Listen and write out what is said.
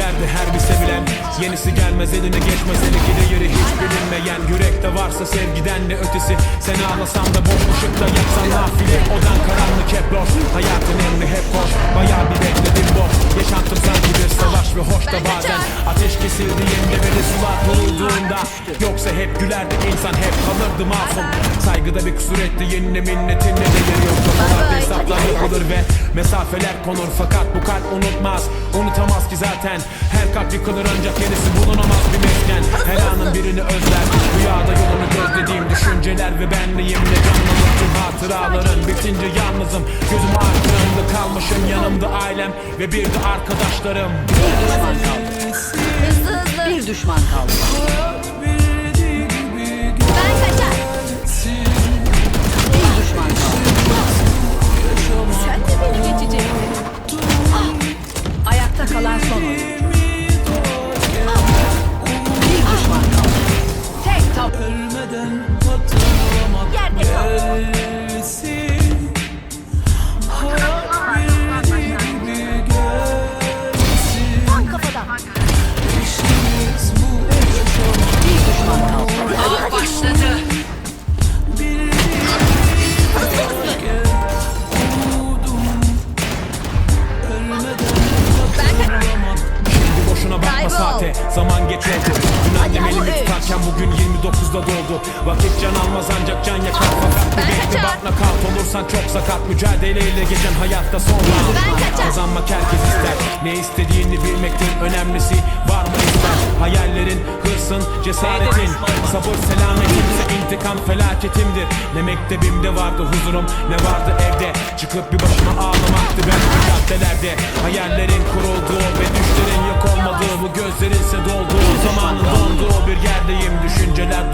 giderdi her bir sevilen. Yenisi gelmez eline geçmez eli gide yeri hiç bilinmeyen. Yürekte varsa sevgiden de ötesi. Sen ağlasan da boş ışıkta yaksan nafile. Odan karanlık hep loş. Hayatın emri hep hoş. Bayağı bir bekledim boş. Yaşantım sanki bir savaş ve hoş da bazen Ateş kesildi yenide beni sular vurulduğunda Yoksa hep gülerdi insan hep kalırdı masum. Saygıda bir kusur etti yenine minnetinle de yeri yok. Kafalarda hesaplar yapılır ve mesafeler konur. Fakat bu kalp unutmaz unutamaz ki zaten. Her kalp yıkılır ancak yenisi bulunamaz bir mesken. Her anın birini özler Rüyada yolunu gözlediğim düşünceler ve benliğimle canlanır tüm hatıraların. Bitince yalnızım gözüm arkamda kalmışım. Yanımda ailem ve bir de arkadaşlarım. Hızlı hızlı. Bir düşman kaldı. Zaman geç oldu Dün annem elimi tutarken bugün 29'da doldu Vakit can almaz ancak can yakar. Fakat bu bekle kaçar. bak nakavt olursan çok sakat. Mücadeleyle geçen hayatta son round. Kazanmak herkes ister. Ne istediğini bilmektir önemlisi. Var mı ister? Hayallerin, hırsın, cesaretin. Sabır selametimse intikam felaketimdir. Ne mektebimde vardı huzurum ne vardı evde. Çıkıp bir başıma ağlamaktı ben. Caddelerde Hayallerin kurulduğu ve düşlerin yok olmadığı. Bu gözlerinse dolduğu zamanın